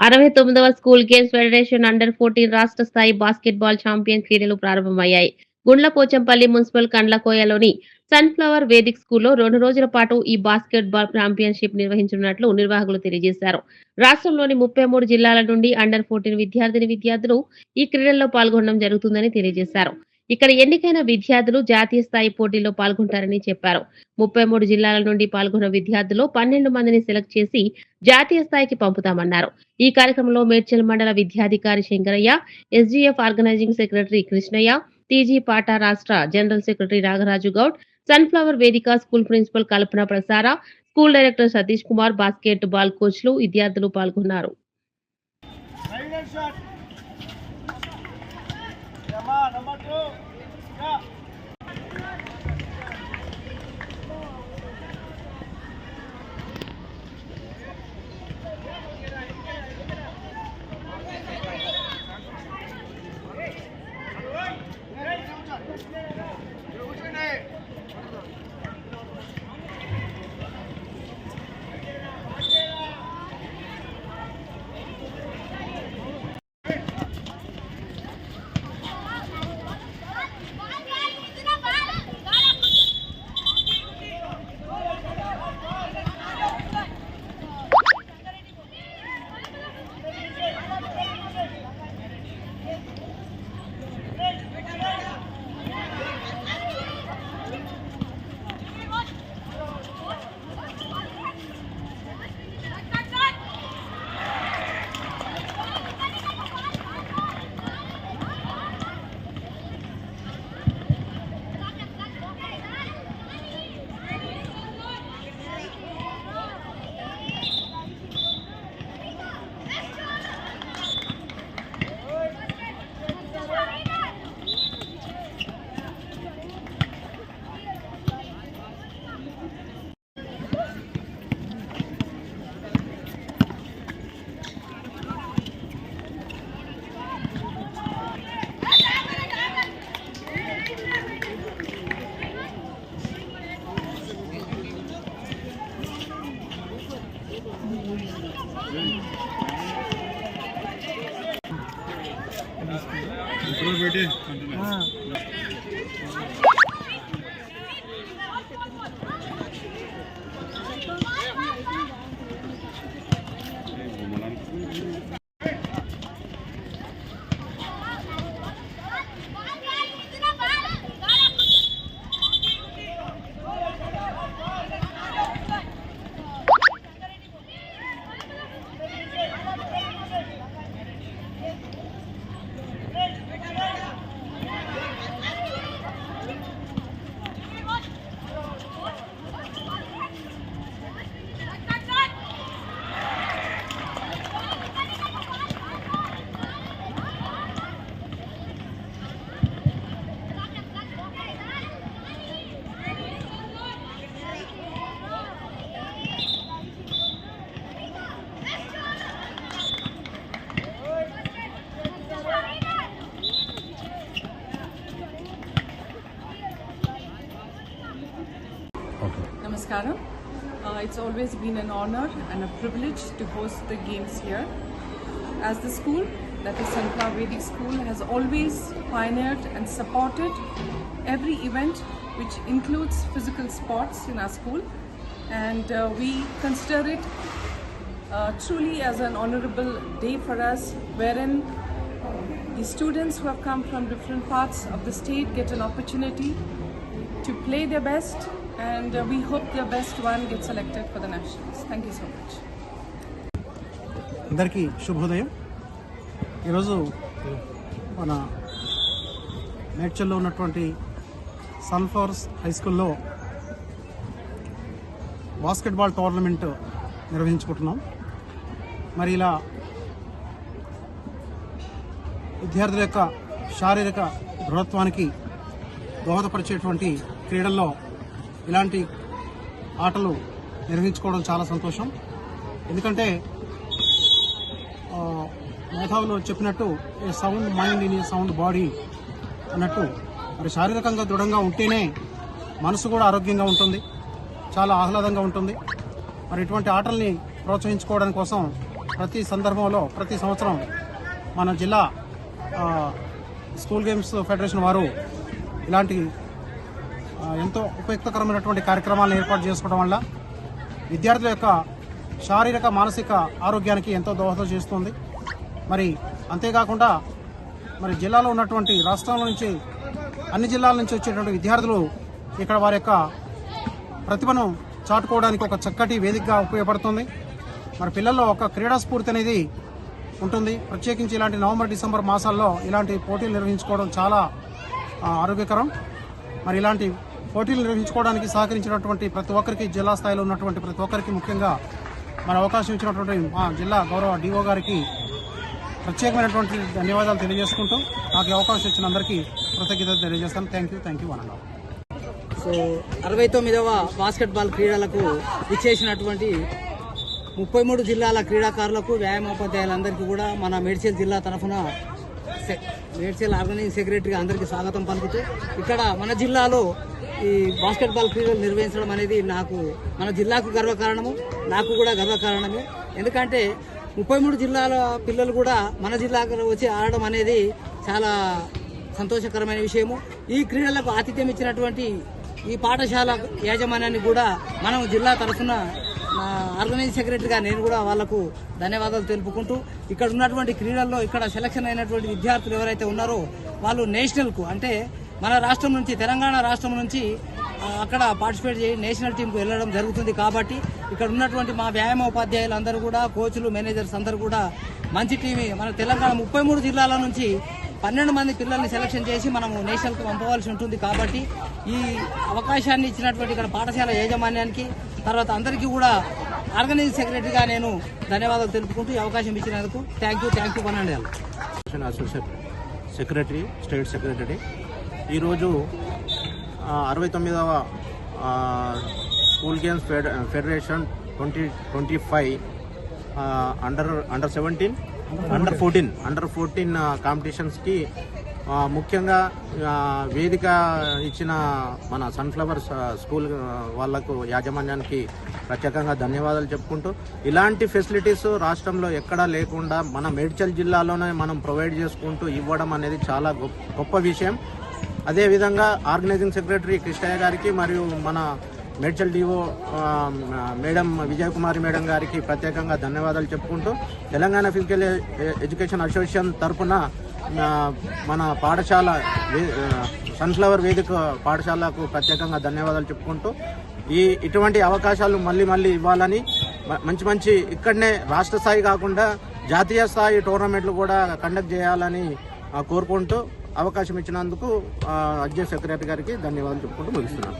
అరవై తొమ్మిదవ school games federation under fourteen రాష్ట్ర స్థాయి బాస్కెట్బాల్ ఛాంపియన్ క్రీడలు ప్రారంభమయ్యాయి. గుండ్లపోచంపల్లి మున్సిపల్ కండ్లకోయలోని సన్ఫ్లవర్ వేదిక్ స్కూల్లో రెండు రోజుల పాటు ఈ బాస్కెట్ బాల్ ఛాంపియన్షిప్ నిర్వహించనున్నట్లు నిర్వాహకులు తెలియజేశారు. రాష్ట్రంలోని ముప్పై మూడు జిల్లాల నుండి అండర్ ఫోర్టీన్ విద్యార్థిని విద్యార్థులు ఈ క్రీడల్లో పాల్గొనడం జరుగుతుందని తెలియజేశారు. ఇక్కడ ఎన్నికైన విద్యార్థులు జాతీయ స్థాయి పోటీల్లో పాల్గొంటారని చెప్పారు. ముప్పై మూడు జిల్లాల నుండి పాల్గొన్న విద్యార్థులు పన్నెండు మందిని సెలెక్ట్ చేసి జాతీయ స్థాయికి పంపుతామన్నారు. ఈ కార్యక్రమంలో మేడ్చల్ మండల విద్యాధికారి Shankaraiah SGF organising secretary Krishnaiah TG PATA రాష్ట్ర general secretary Nagaraju Goud Sunflower Vedic school principal Kalpana ప్రసార school director Satish Kumar basket ball కోచ్లు విద్యార్థులు పాల్గొన్నారు. 干嘛？干嘛？走！ఇప్పుడు పెట్టి. Namaskaram. Uh, it's always been an honor and a privilege to host the games here. As the school, that is Sankhya Vedic School, has always pioneered and supported every event which includes physical sports in our school, and uh, we consider it uh, truly as an honorable day for us, wherein the students who have come from different parts of the state get an opportunity to play their best, and uh, we hope the best one gets selected for the nationals. Thank you so much. అందరికీ శుభోదయం ఈరోజు మన మేడ్చల్లో ఉన్నటువంటి Sunflowers high స్కూల్లో basketball tournament నిర్వహించుకుంటున్నాం మరి ఇలా విద్యార్థుల యొక్క శారీరక దృఢత్వానికి దోహదపరిచేటువంటి క్రీడల్లో ఇలాంటి ఆటలు నిర్వహించుకోవడం చాలా సంతోషం. ఎందుకంటే మేధావులు చెప్పినట్టు a sound mind in sound body అన్నట్టు మరి శారీరకంగా దృఢంగా ఉంటేనే మనసు కూడా ఆరోగ్యంగా ఉంటుంది చాలా ఆహ్లాదంగా ఉంటుంది. మరి ఇటువంటి ఆటల్ని ప్రోత్సహించుకోవడం కోసం ప్రతి సందర్భంలో ప్రతి సంవత్సరం మన జిల్లా స్కూల్ గేమ్స్ ఫెడరేషన్ వారు ఇలాంటి ఎంతో ఉపయుక్తకరమైనటువంటి కార్యక్రమాలను ఏర్పాటు చేసుకోవడం వల్ల విద్యార్థుల యొక్క శారీరక మానసిక ఆరోగ్యానికి ఎంతో దోహదం చేస్తుంది. మరి అంతేకాకుండా మరి జిల్లాలో ఉన్నటువంటి రాష్ట్రాల నుంచి అన్ని జిల్లాల నుంచి వచ్చేటువంటి విద్యార్థులు ఇక్కడ వారి యొక్క ప్రతిభను చాటుకోవడానికి ఒక చక్కటి వేదికగా ఉపయోగపడుతుంది. మరి పిల్లల్లో ఒక క్రీడా స్ఫూర్తి అనేది ఉంటుంది. ప్రత్యేకించి ఇలాంటి నవంబర్ డిసెంబర్ మాసాల్లో ఇలాంటి పోటీలు నిర్వహించుకోవడం చాలా ఆరోగ్యకరం. మరి ఇలాంటి పోటీలు నిర్వహించుకోవడానికి సహకరించినటువంటి ప్రతి ఒక్కరికి జిల్లా స్థాయిలో ఉన్నటువంటి ప్రతి ఒక్కరికి ముఖ్యంగా మన అవకాశం ఇచ్చినటువంటి మా జిల్లా గౌరవ డిఓ గారికి ప్రత్యేకమైనటువంటి ధన్యవాదాలు తెలియజేసుకుంటూ నాకు అవకాశం ఇచ్చిన అందరికీ కృతజ్ఞత తెలియజేస్తాను. Thank you thank you one so అరవై తొమ్మిదవ బాస్కెట్బాల్ క్రీడలకు ఇచ్చేసినటువంటి ముప్పై మూడు జిల్లాల క్రీడాకారులకు వ్యాయామోపాధ్యాయులందరికీ కూడా మన మేడ్చల్ జిల్లా తరఫున సె- మేడ్చల్ ఆర్గనైజింగ్ సెక్రటరీగా అందరికీ స్వాగతం పలుకుతూ ఇక్కడ మన జిల్లాలో ఈ బాస్కెట్బాల్ క్రీడలు నిర్వహించడం అనేది నాకు మన జిల్లాకు గర్వకారణము నాకు కూడా గర్వకారణమే ఎందుకంటే ముప్పై మూడు జిల్లాల పిల్లలు కూడా మన జిల్లాకు వచ్చి ఆడడం అనేది చాలా సంతోషకరమైన విషయము. ఈ క్రీడలకు ఆతిథ్యం ఇచ్చినటువంటి ఈ పాఠశాల యాజమాన్యాన్ని కూడా మనం జిల్లా తరఫున నా ఆర్గనైజ్ సెక్రటరీగా నేను కూడా వాళ్ళకు ధన్యవాదాలు తెలుపుకుంటూ ఇక్కడ ఉన్నటువంటి క్రీడల్లో ఇక్కడ సెలక్షన్ అయినటువంటి విద్యార్థులు ఎవరైతే ఉన్నారో వాళ్ళు నేషనల్కు అంటే మన రాష్ట్రం నుంచి తెలంగాణ రాష్ట్రం నుంచి అక్కడ పార్టిసిపేట్ చేయి నేషనల్ టీంకు వెళ్ళడం జరుగుతుంది కాబట్టి ఇక్కడ ఉన్నటువంటి మా వ్యాయామ ఉపాధ్యాయులు అందరూ కూడా కోచ్లు మేనేజర్స్ అందరూ కూడా మంచి టీం మన తెలంగాణ ముప్పై మూడు జిల్లాల నుంచి పన్నెండు మంది పిల్లల్ని సెలక్షన్ చేసి మనము నేషనల్కి పంపవలసి ఉంటుంది కాబట్టి ఈ అవకాశాన్ని ఇచ్చినటువంటి ఇక్కడ పాఠశాల యాజమాన్యానికి తర్వాత అందరికీ కూడా ఆర్గనైజింగ్ సెక్రటరీగా నేను ధన్యవాదాలు తెలుపుకుంటూ ఈ అవకాశం ఇచ్చినందుకు థ్యాంక్ యూ థ్యాంక్ యూ పనండి నేషనల్ సెక్రటరీ స్టేట్ సెక్రటరీ ఈరోజు అరవై తొమ్మిదవ school games fed federation twenty twenty five under under seventeen under fourteen under fourteen కాంపిటీషన్స్కి ముఖ్యంగా వేదిక ఇచ్చిన మన సన్ఫ్లవర్ స్కూల్ uh, uh, వాళ్ళకు యాజమాన్యానికి ప్రత్యేకంగా ధన్యవాదాలు చెప్పుకుంటూ ఇలాంటి ఫెసిలిటీస్ రాష్ట్రంలో ఎక్కడా లేకుండా మన మేడ్చల్ జిల్లాలోనే మనం ప్రొవైడ్ చేసుకుంటూ ఇవ్వడం అనేది చాలా గొప్ప గొప్ప విషయం. అదేవిధంగా ఆర్గనైజింగ్ సెక్రటరీ కృష్ణయ్య గారికి మరియు మన Medchal DO madam Vijayakumari madam గారికి ప్రత్యేకంగా ధన్యవాదాలు చెప్పుకుంటూ తెలంగాణ ఫిజికల్ ఎడ్యుకేషన్ అసోసియేషన్ తరఫున మన పాఠశాల వే- సన్ఫ్లవర్ వేదిక పాఠశాలకు ప్రత్యేకంగా ధన్యవాదాలు చెప్పుకుంటూ ఈ ఇటువంటి అవకాశాలు మళ్ళీ మళ్ళీ ఇవ్వాలని మంచి మంచి ఇక్కడనే రాష్ట్ర స్థాయి కాకుండా జాతీయ స్థాయి టోర్నమెంట్లు కూడా కండక్ట్ చేయాలని కోరుకుంటూ అవకాశం ఇచ్చినందుకు అధ్యక్ష సెక్రటరీ గారికి ధన్యవాదాలు చెప్పుకుంటూ ముగిస్తున్నాను.